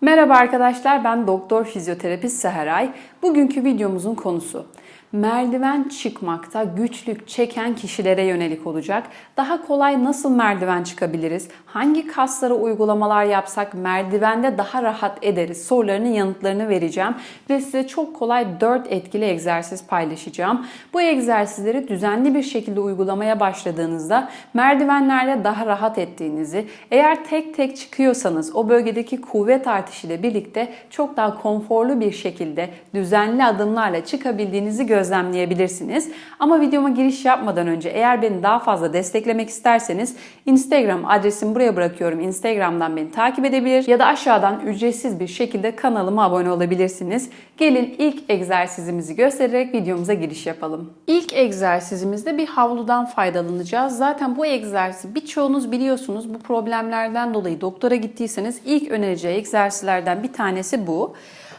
Merhaba arkadaşlar ben doktor fizyoterapist Seheray. Bugünkü videomuzun konusu merdiven çıkmakta güçlük çeken kişilere yönelik olacak. Daha kolay nasıl merdiven çıkabiliriz? Hangi kaslara uygulamalar yapsak merdivende daha rahat ederiz? Sorularının yanıtlarını vereceğim ve size çok kolay 4 etkili egzersiz paylaşacağım. Bu egzersizleri düzenli bir şekilde uygulamaya başladığınızda merdivenlerde daha rahat ettiğinizi, eğer tek tek çıkıyorsanız o bölgedeki kuvvet artışıyla birlikte çok daha konforlu bir şekilde düzenli adımlarla çıkabildiğinizi gözlemleyebilirsiniz. Ama videoma giriş yapmadan önce eğer beni daha fazla desteklemek isterseniz Instagram adresimi buraya bırakıyorum. Instagram'dan beni takip edebilir ya da aşağıdan ücretsiz bir şekilde kanalıma abone olabilirsiniz. Gelin ilk egzersizimizi göstererek videomuza giriş yapalım. İlk egzersizimizde bir havludan faydalanacağız. Zaten bu egzersizi birçoğunuz biliyorsunuz. Bu problemlerden dolayı doktora gittiyseniz ilk önereceği egzersizlerden bir tanesi bu.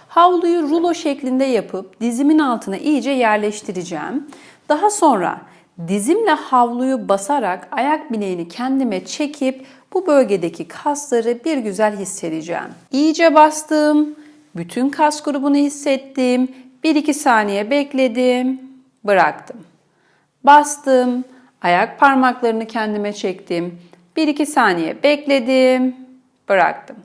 Havluyu rulo şeklinde yapıp dizimin altına iyice yerleştireceğim. Daha sonra dizimle havluyu basarak ayak bileğini kendime çekip bu bölgedeki kasları bir güzel hissedeceğim. İyice bastım. Bütün kas grubunu hissettim. 1-2 saniye bekledim. Bıraktım. Bastım. Ayak parmaklarını kendime çektim. 1-2 saniye bekledim. Bıraktım.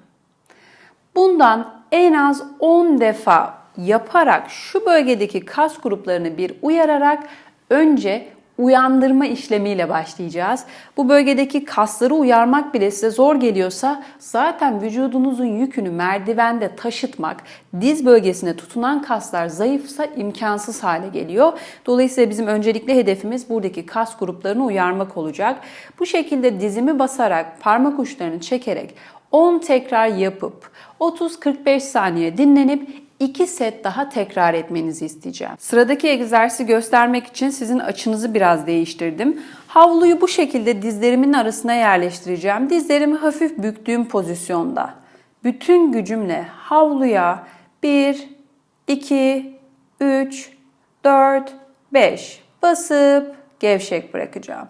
Bundan en az 10 defa yaparak şu bölgedeki kas gruplarını bir uyararak önce uyandırma işlemiyle başlayacağız. Bu bölgedeki kasları uyarmak bile size zor geliyorsa zaten vücudunuzun yükünü merdivende taşıtmak, diz bölgesine tutunan kaslar zayıfsa imkansız hale geliyor. Dolayısıyla bizim öncelikli hedefimiz buradaki kas gruplarını uyarmak olacak. Bu şekilde dizimi basarak, parmak uçlarını çekerek 10 tekrar yapıp 30-45 saniye dinlenip 2 set daha tekrar etmenizi isteyeceğim. Sıradaki egzersizi göstermek için sizin açınızı biraz değiştirdim. Havluyu bu şekilde dizlerimin arasına yerleştireceğim. Dizlerimi hafif büktüğüm pozisyonda. Bütün gücümle havluya 1, 2, 3, 4, 5 basıp gevşek bırakacağım.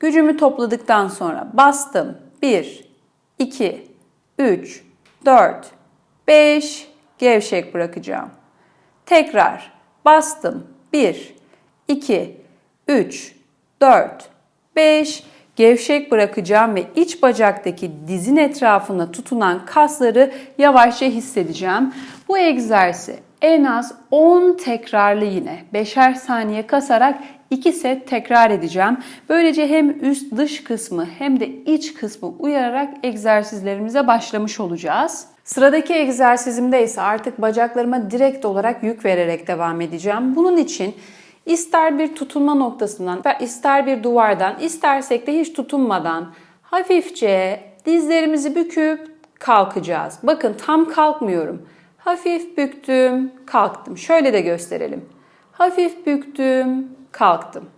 Gücümü topladıktan sonra bastım. 1, 2, 3, 4, 5 gevşek bırakacağım. Tekrar bastım. 1, 2, 3, 4, 5 gevşek bırakacağım ve iç bacaktaki dizin etrafına tutunan kasları yavaşça hissedeceğim. Bu egzersizi en az 10 tekrarlı yine 5'er saniye kasarak 2 set tekrar edeceğim. Böylece hem üst dış kısmı hem de iç kısmı uyararak egzersizlerimize başlamış olacağız. Sıradaki egzersizimde ise artık bacaklarıma direkt olarak yük vererek devam edeceğim. Bunun için ister bir tutunma noktasından, ister bir duvardan, istersek de hiç tutunmadan hafifçe dizlerimizi büküp kalkacağız. Bakın tam kalkmıyorum. Hafif büktüm, kalktım. Şöyle de gösterelim. Hafif büktüm, kalktım.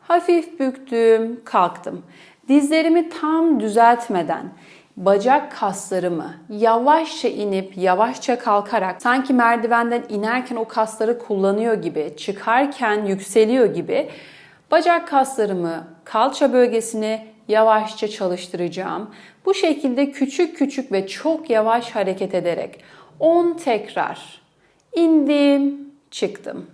Hafif büktüm, kalktım. Dizlerimi tam düzeltmeden bacak kaslarımı yavaşça inip yavaşça kalkarak sanki merdivenden inerken o kasları kullanıyor gibi, çıkarken yükseliyor gibi bacak kaslarımı, kalça bölgesini yavaşça çalıştıracağım. Bu şekilde küçük küçük ve çok yavaş hareket ederek 10 tekrar indim, çıktım.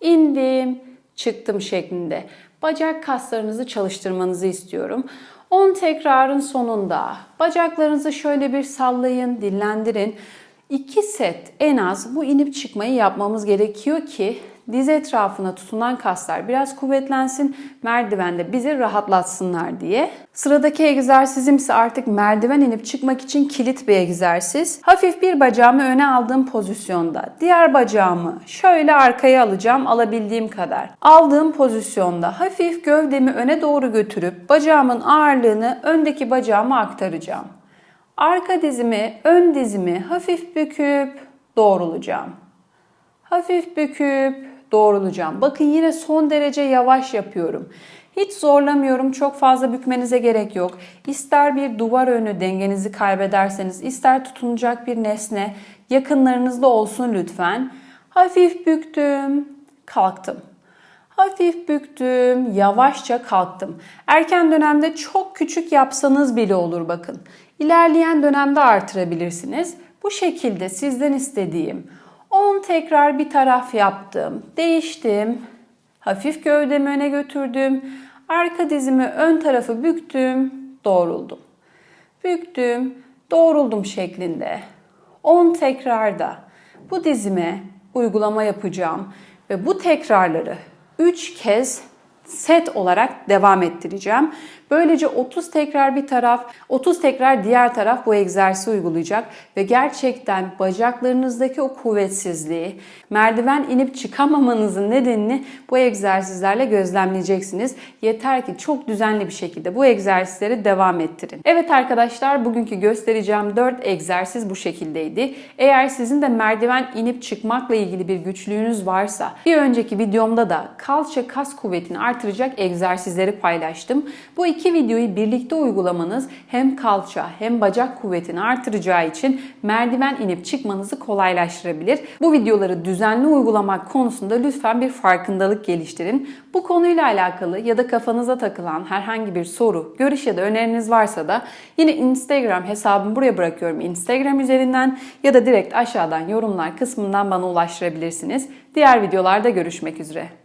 İndim, çıktım şeklinde bacak kaslarınızı çalıştırmanızı istiyorum. 10 tekrarın sonunda bacaklarınızı şöyle bir sallayın, dinlendirin. 2 set en az bu inip çıkmayı yapmamız gerekiyor ki diz etrafına tutunan kaslar biraz kuvvetlensin, merdivende bizi rahatlatsınlar diye. Sıradaki egzersizim ise artık merdiven inip çıkmak için kilit bir egzersiz. Hafif bir bacağımı öne aldığım pozisyonda, diğer bacağımı şöyle arkaya alacağım alabildiğim kadar. Aldığım pozisyonda hafif gövdemi öne doğru götürüp bacağımın ağırlığını öndeki bacağıma aktaracağım. Arka dizimi, ön dizimi hafif büküp doğrulacağım. Hafif büküp doğrulacağım. Bakın yine son derece yavaş yapıyorum. Hiç zorlamıyorum. Çok fazla bükmenize gerek yok. İster bir duvar önü dengenizi kaybederseniz, ister tutunacak bir nesne yakınlarınızda olsun lütfen. Hafif büktüm, kalktım. Hafif büktüm, yavaşça kalktım. Erken dönemde çok küçük yapsanız bile olur bakın. İlerleyen dönemde artırabilirsiniz. Bu şekilde sizden istediğim 10 tekrar bir taraf yaptım, değiştim, hafif gövdemi öne götürdüm, arka dizimi ön tarafı büktüm, doğruldum. Büktüm, doğruldum şeklinde 10 tekrarda bu dizime uygulama yapacağım ve bu tekrarları 3 kez set olarak devam ettireceğim. Böylece 30 tekrar bir taraf, 30 tekrar diğer taraf bu egzersizi uygulayacak ve gerçekten bacaklarınızdaki o kuvvetsizliği, merdiven inip çıkamamanızın nedenini bu egzersizlerle gözlemleyeceksiniz. Yeter ki çok düzenli bir şekilde bu egzersizleri devam ettirin. Evet arkadaşlar bugünkü göstereceğim 4 egzersiz bu şekildeydi. Eğer sizin de merdiven inip çıkmakla ilgili bir güçlüğünüz varsa bir önceki videomda da kalça kas kuvvetini artıracak egzersizleri paylaştım. Bu iki videoyu birlikte uygulamanız hem kalça hem bacak kuvvetini artıracağı için merdiven inip çıkmanızı kolaylaştırabilir. Bu videoları düzenli uygulamak konusunda lütfen bir farkındalık geliştirin. Bu konuyla alakalı ya da kafanıza takılan herhangi bir soru, görüş ya da öneriniz varsa da yine Instagram hesabımı buraya bırakıyorum. Instagram üzerinden ya da direkt aşağıdan yorumlar kısmından bana ulaştırabilirsiniz. Diğer videolarda görüşmek üzere.